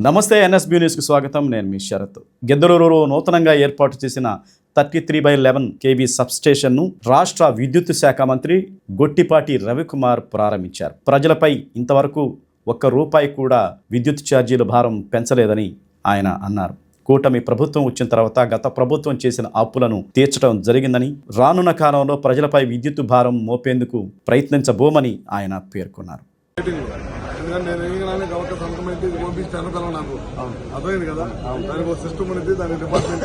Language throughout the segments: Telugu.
నమస్తే ఎన్ఎస్బీ న్యూస్కి స్వాగతం. నేను మీ శరత్. గెద్దలూరులో నూతనంగా ఏర్పాటు చేసిన thirty three by eleven KV సబ్స్టేషన్ను రాష్ట్ర విద్యుత్ శాఖ మంత్రి గొట్టిపాటి రవికుమార్ ప్రారంభించారు. ప్రజలపై ఇంతవరకు ఒక్క రూపాయి కూడా విద్యుత్ ఛార్జీల భారం పెంచలేదని ఆయన అన్నారు. కూటమి ప్రభుత్వం వచ్చిన తర్వాత గత ప్రభుత్వం చేసిన అప్పులను తీర్చడం జరిగిందని రానున్న కాలంలో ప్రజలపై విద్యుత్ భారం మోపేందుకు ప్రయత్నించబోమని ఆయన పేర్కొన్నారు. ఎందుకంటే నేను వేయగానే గవక సంతకం అయితే ఇది పంపించి అనుకలం నాకు. అర్థమైంది కదా? దానికి ఒక సిస్టమ్ అనేది దాని డిపార్ట్మెంట్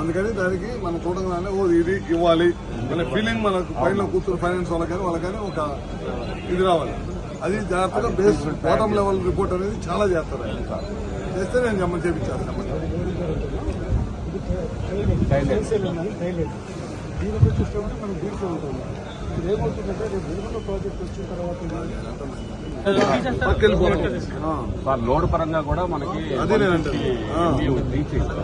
అందుకని దానికి మనం చూడగానే ఓ ఇది ఇవ్వాలి అనే ఫీలింగ్ మనకు పైన కూర్చుని ఫైనాన్స్ వాళ్ళకి కానీ వాళ్ళకని ఒక ఇది రావాలి. అది జాగ్రత్తగా బేస్ బాటమ్ లెవెల్ రిపోర్ట్ అనేది చాలా చేస్తారు. చేస్తే నేను జమ చేపించాను సిస్టమ్ అంటే మనకు దీంట్లో ఉంటుంది. ఇది ఏమవుతుందంటే రేపు వెలుగులో ప్రాజెక్ట్ వచ్చిన తర్వాత పక్కెళ్ళిపోతుంది సార్ లోడ్ పరంగా కూడా మనకి అదే. రీచ్ అయింది.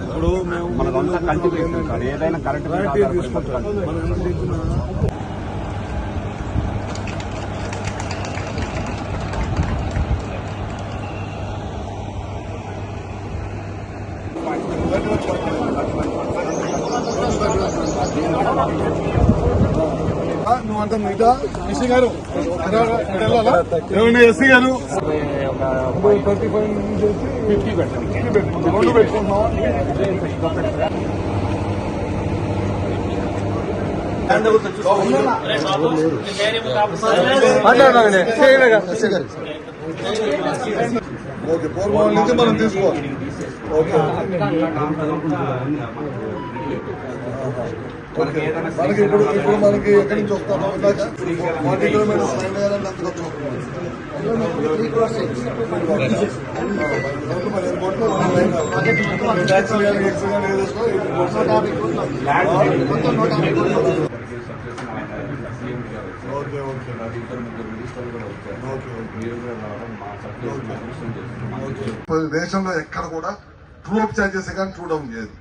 ఇప్పుడు మనదంతా కల్టివేషన్ ఏదైనా కరెక్ట్ తీసుకుంటాం. నువ్వు అంత మిగతా ఎస్సీ గారు ఏమండి ఎస్సీ గారు థర్టీ ఫైవ్ నుంచి ఫిఫ్టీ పెట్టండి రెండు పెట్టుకుంటున్నాం ఓకే. పూర్వం నుంచి మనం తీసుకోవాలి ఓకే మనకి ఇప్పుడు ఇప్పుడు మనకి ఎక్కడి నుంచి వస్తామో ఫార్టీ కిలోమీటర్స్ రైడ్ వేసుకో, ఓకే దేశంలో ఎక్కడ కూడా ట్రూ అప్ ఛార్జెస్ కానీ ట్రూ డౌన్ చేయదు.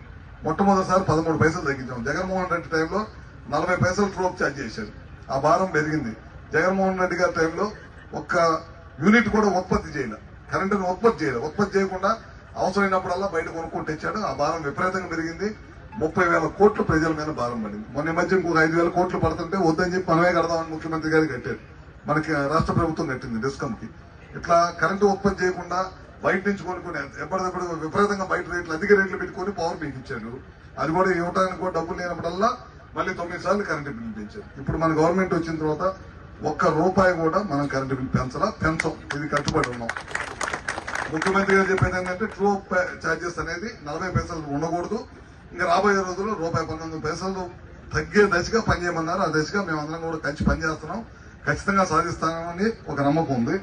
మొట్టమొదటిసారి పదమూడు పైసలు తగ్గించాం. జగన్మోహన్ రెడ్డి టైంలో నలభై పైసలు ట్రూ అప్ ఛార్జ్ చేశారు. ఆ భారం పెరిగింది. జగన్మోహన్ రెడ్డి గారి టైంలో ఒక్క యూనిట్ కూడా ఉత్పత్తి చేయలే. కరెంటును ఉత్పత్తి చేయలే. ఉత్పత్తి చేయకుండా అవసరమైనప్పుడల్లా బయట కొనుక్కుంటూ తెచ్చాడు. ఆ భారం విపరీతంగా పెరిగింది. ముప్పై వేల కోట్లు ప్రజల మీద భారం పడింది. మొన్న మధ్య ఇంకొక ఐదు వేల కోట్లు పడుతుంటే వద్దని చెప్పి మనమే కడదామని ముఖ్యమంత్రి గారు కట్టారు. మనకి రాష్ట్ర ప్రభుత్వం కట్టింది డిస్కంకి ఇట్లా కరెంటు ఉత్పత్తి చేయకుండా బయట నుంచి కొనుక్కుని ఎప్పటికప్పుడు విపరీతంగా బయట రేట్లు అధిక రేట్లు పెట్టుకొని పవర్ మీకు ఇచ్చారు. అది కూడా ఇవ్వడానికి కూడా డబ్బులు లేనప్పుడల్లా మళ్ళీ తొమ్మిది సార్లు కరెంటు బిల్లు పెంచారు. ఇప్పుడు మన గవర్నమెంట్ వచ్చిన తర్వాత ఒక్క రూపాయి కూడా మనం కరెంటు బిల్లు పెంచలా పెంచం. ఇది కట్టుబడి ఉన్నాం. ముఖ్యమంత్రి గారు చెప్పేది ఏంటంటే ట్రూ ఛార్జెస్ అనేది నలభై పైసలు ఉండకూడదు. ఇంకా రాబోయే రోజుల్లో రూపాయి పంతొమ్మిది పైసలు తగ్గే దశగా పనిచేయమన్నారు. ఆ దశగా మేమందరం కూడా కలిసి పనిచేస్తున్నాం. ఖచ్చితంగా సాధిస్తామని ఒక నమ్మకం ఉంది.